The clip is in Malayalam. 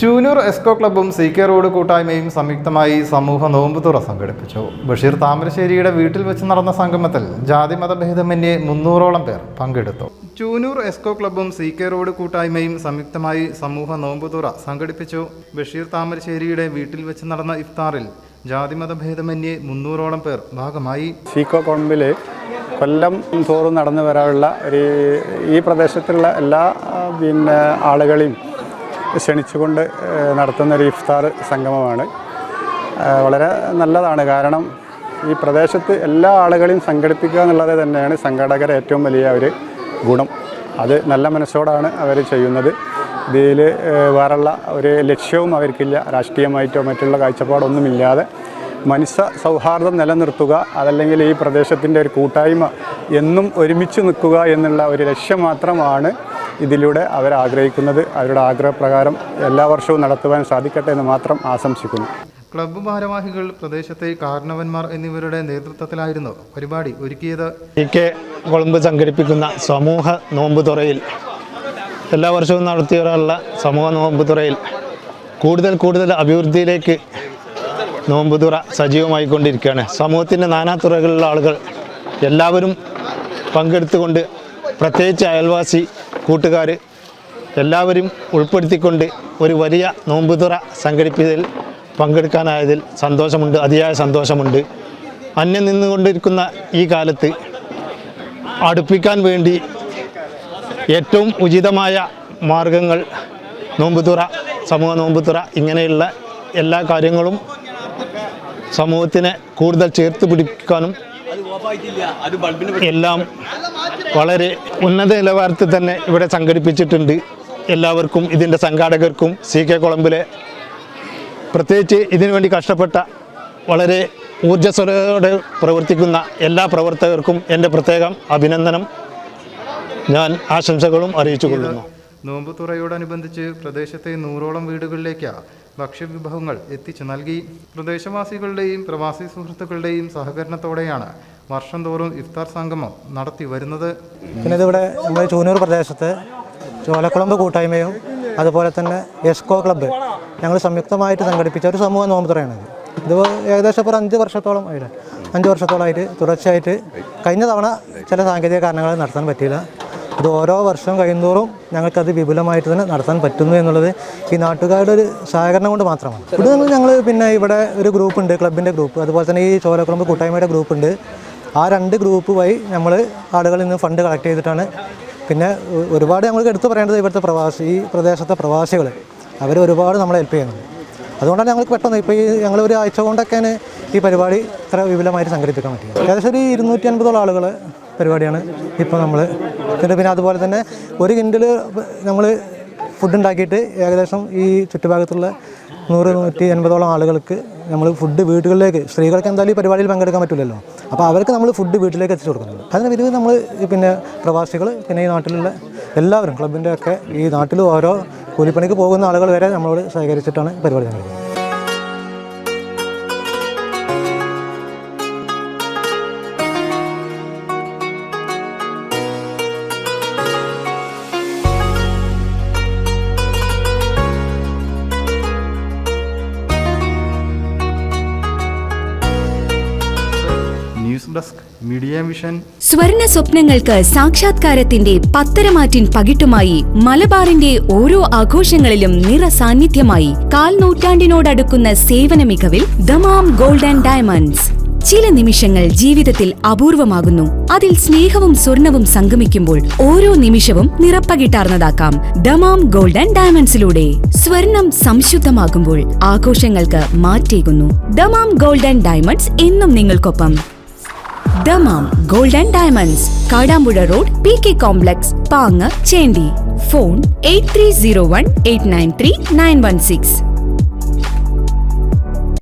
ചൂനൂർ എസ്കോ ക്ലബ്ബും സി കെ റോഡ് കൂട്ടായ്മയും സംയുക്തമായി സമൂഹ നോമ്പുതുറ സംഘടിപ്പിച്ചു. ബഷീർ താമരശ്ശേരിയുടെ വീട്ടിൽ വെച്ച് നടന്ന സംഗമത്തിൽ ജാതി മതഭേദമന്യേ മുന്നൂറോളം പേർ പങ്കെടുത്തു. ചൂനൂർ എസ്കോ ക്ലബ്ബും സി കെ റോഡ് കൂട്ടായ്മയും സംയുക്തമായി സമൂഹ നോമ്പുതുറ സംഘടിപ്പിച്ചു. ബഷീർ താമരശ്ശേരിയുടെ വീട്ടിൽ വെച്ച് നടന്ന ഇഫ്താറിൽ ജാതി മതഭേദമന്യേ മുന്നൂറോളം പേർ ഭാഗമായി. സീക്കോ കോൺബിൽ കൊല്ലം തോറും നടന്നു വരാനുള്ള ഒരു ഈ പ്രദേശത്തുള്ള എല്ലാ പിന്നെ ആളുകളെയും ക്ഷണിച്ചുകൊണ്ട് നടത്തുന്ന ഒരു ഇഫ്താർ സംഗമമാണ്. വളരെ നല്ലതാണ്. കാരണം ഈ പ്രദേശത്ത് എല്ലാ ആളുകളെയും സംഘടിപ്പിക്കുക എന്നുള്ളത് തന്നെയാണ് സംഘാടകരെ ഏറ്റവും വലിയ ഒരു ഗുണം. അത് നല്ല മനസ്സോടാണ് അവർ ചെയ്യുന്നത്. ഇതിൽ വേറെയുള്ള ഒരു ലക്ഷ്യവും അവർക്കില്ല. രാഷ്ട്രീയമായിട്ടോ മറ്റുള്ള കാഴ്ചപ്പാടൊന്നുമില്ലാതെ മനുഷ്യ സൗഹാർദ്ദം നിലനിർത്തുക അതല്ലെങ്കിൽ ഈ പ്രദേശത്തിന്റെ ഒരു കൂട്ടായ്മ എന്നും ഒരുമിച്ച് നിൽക്കുക എന്നുള്ള ഒരു ലക്ഷ്യം മാത്രമാണ് ഇതിലൂടെ അവർ ആഗ്രഹിക്കുന്നത് അവരുടെ ആഗ്രഹപ്രകാരം എല്ലാ വർഷവും നടത്തുവാൻ സാധിക്കട്ടെ എന്ന് മാത്രം ആശംസിക്കുന്നു. ക്ലബ്ബ് ഭാരവാഹികൾ പ്രദേശത്തെ കാരണവന്മാർ എന്നിവരുടെ നേതൃത്വത്തിലായിരുന്നു പരിപാടി ഒരുക്കിയത്. ഇ കെ കൊളുമ്പ് സംഘടിപ്പിക്കുന്ന സമൂഹ നോമ്പ് തുറയിൽ എല്ലാ വർഷവും നടത്തിയുള്ള സമൂഹ നോമ്പ് തുറയിൽ കൂടുതൽ കൂടുതൽ അഭിവൃദ്ധിയിലേക്ക് നോമ്പ് തുറ സജീവമായിക്കൊണ്ടിരിക്കുകയാണ്. സമൂഹത്തിന്റെ നാനാ തുറകളിലുള്ള ആളുകൾ എല്ലാവരും പങ്കെടുത്തുകൊണ്ട് പ്രത്യേകിച്ച് അയൽവാസി കൂട്ടുകാർ എല്ലാവരും ഉൾപ്പെടുത്തിക്കൊണ്ട് ഒരു വലിയ നോമ്പുതുറ സംഘടിപ്പിച്ചതിൽ പങ്കെടുക്കാനായതിൽ സന്തോഷമുണ്ട് അതിയായ സന്തോഷമുണ്ട്. അന്യം നിന്നുകൊണ്ടിരിക്കുന്ന ഈ കാലത്ത് അടുപ്പിക്കാൻ വേണ്ടി ഏറ്റവും ഉചിതമായ മാർഗങ്ങൾ നോമ്പുതുറ സമൂഹ നോമ്പുതുറ ഇങ്ങനെയുള്ള എല്ലാ കാര്യങ്ങളും സമൂഹത്തിനെ കൂടുതൽ ചേർത്ത് പിടിക്കാനും എല്ലാം വളരെ ഉന്നത നിലവാരത്തിൽ തന്നെ ഇവിടെ സംഘടിപ്പിച്ചിട്ടുണ്ട്. എല്ലാവർക്കും ഇതിന്റെ സംഘാടകർക്കും സി കെ കൊളമ്പിലെ പ്രത്യേകിച്ച് ഇതിനു വേണ്ടി കഷ്ടപ്പെട്ട വളരെ ഊർജസ്വലതയോടെ പ്രവർത്തിക്കുന്ന എല്ലാ പ്രവർത്തകർക്കും എന്റെ പ്രത്യേകം അഭിനന്ദനം. ഞാൻ ആശംസകളും അറിയിച്ചു കൊള്ളുന്നു നോമ്പുതുറയോടനുബന്ധിച്ച് പ്രദേശത്തെ നൂറോളം വീടുകളിലേക്ക് ഭക്ഷ്യവിഭവങ്ങൾ എത്തിച്ചു നൽകി. പ്രദേശവാസികളുടെയും പ്രവാസി സുഹൃത്തുക്കളുടെയും സഹകരണത്തോടെയാണ് വർഷം തോറും ഇഫ്താർ സംഗമം നടത്തി വരുന്നത് പിന്നെ ഇതിവിടെ നമ്മുടെ ചൂനൂർ പ്രദേശത്ത് ചോലക്കുളമ്പ് കൂട്ടായ്മയും അതുപോലെ തന്നെ എസ്കോ ക്ലബ്ബ് ഞങ്ങൾ സംയുക്തമായിട്ട് സംഘടിപ്പിച്ച ഒരു സമൂഹ നോമ്പുതുറയാണ് ഇത് ഏകദേശം ഇപ്പോൾ അഞ്ച് വർഷത്തോളം ആയിട്ട് അഞ്ച് വർഷത്തോളമായിട്ട് തുടർച്ചയായിട്ട് കഴിഞ്ഞ തവണ ചില സാങ്കേതിക കാരണങ്ങൾ നടത്താൻ പറ്റിയില്ല. ഇത് ഓരോ വർഷം കഴിയുന്തോറും ഞങ്ങൾക്കത് വിപുലമായിട്ട് തന്നെ നടത്താൻ പറ്റുന്നു എന്നുള്ളത് ഈ നാട്ടുകാരുടെ ഒരു സഹകരണം കൊണ്ട് മാത്രമാണ്. ഇവിടെ നിന്ന് ഞങ്ങൾ പിന്നെ ഇവിടെ ഒരു ഗ്രൂപ്പ് ഉണ്ട് ക്ലബിന്റെ ഗ്രൂപ്പ്. അതുപോലെ തന്നെ ഈ ചോലക്കുളമ്പ് കൂട്ടായ്മയുടെ ഗ്രൂപ്പ് ഉണ്ട് ആ രണ്ട് ഗ്രൂപ്പ് വഴി നമ്മൾ ആളുകളിൽ നിന്ന് ഫണ്ട് കളക്ട് ചെയ്തിട്ടാണ്. പിന്നെ ഒരുപാട് ഞങ്ങൾക്ക് എടുത്തു പറയേണ്ടത് ഇവിടുത്തെ പ്രവാസി ഈ പ്രദേശത്തെ പ്രവാസികൾ അവർ ഒരുപാട് നമ്മളെ ഹെൽപ്പ് ചെയ്യുന്നുണ്ട്. അതുകൊണ്ടാണ് ഞങ്ങൾക്ക് പെട്ടെന്ന് ഇപ്പോൾ ഈ ഞങ്ങൾ ഒരു ആഴ്ച കൊണ്ടൊക്കെയാണ് ഈ പരിപാടി ഇത്ര വിപുലമായിട്ട് സംഘടിപ്പിക്കാൻ പറ്റിയത്. ഏകദേശം ഒരു ഇരുന്നൂറ്റി അൻപതോളം ആളുകൾ പരിപാടിയാണ് ഇപ്പോൾ നമ്മൾ പിന്നെ പിന്നെ അതുപോലെ തന്നെ ഒരു കിൻഡിൽ നമ്മൾ ഫുഡ് ഉണ്ടാക്കിയിട്ട് ഏകദേശം ഈ ചുറ്റുഭാഗത്തുള്ള നൂറ് നൂറ്റി എൺപതോളം ആളുകൾക്ക് നമ്മൾ ഫുഡ് വീടുകളിലേക്ക് സ്ത്രീകൾക്ക് എന്തായാലും ഈ പരിപാടിയിൽ പങ്കെടുക്കാൻ പറ്റില്ലല്ലോ അപ്പോൾ അവർക്ക് നമ്മൾ ഫുഡ് വീട്ടിലേക്ക് എത്തിച്ചു കൊടുക്കുന്നുണ്ട്. അതിന് പിരിവ് നമ്മൾ പിന്നെ പ്രവാസികൾ പിന്നെ ഈ നാട്ടിലുള്ള എല്ലാവരും ക്ലബിന്റെ ഒക്കെ ഈ നാട്ടിൽ ഓരോ കൂലിപ്പണിക്ക് പോകുന്ന ആളുകൾ വരെ നമ്മളോട് സഹകരിച്ചിട്ടാണ് പരിപാടി നടക്കുന്നത്. News desk media vision. സ്വർണ സ്വപ്നങ്ങൾക്ക് സാക്ഷാത്കാരത്തിന്റെ പത്തരമാറ്റിൻ പകിട്ടുമായി മലബാറിന്റെ ഓരോ ആഘോഷങ്ങളിലും നിറ സാന്നിധ്യമായി കാൽ നൂറ്റാണ്ടിനോടടുക്കുന്ന സേവന മികവിൽ ദമാം ഗോൾഡ് ആൻഡ് ഡയമണ്ട്സ്. ചില നിമിഷങ്ങൾ ജീവിതത്തിൽ അപൂർവമാകുന്നു. അതിൽ സ്നേഹവും സ്വർണവും സംഗമിക്കുമ്പോൾ ഓരോ നിമിഷവും നിറപ്പകിട്ടാർന്നതാക്കാം ദമാം ഗോൾഡ് ആൻഡ് ഡയമണ്ട്സിലൂടെ. സ്വർണം സംശുദ്ധമാകുമ്പോൾ ആഘോഷങ്ങൾക്ക് മാറ്റേകുന്നു. ദമാം ഗോൾഡ് ആൻഡ് ഡയമണ്ട്സ് എന്നും നിങ്ങൾക്കൊപ്പം. Dammam gold and diamonds Kadampuzha road P K complex Pang Chendi. Phone eight three zero one eight nine three nine one six.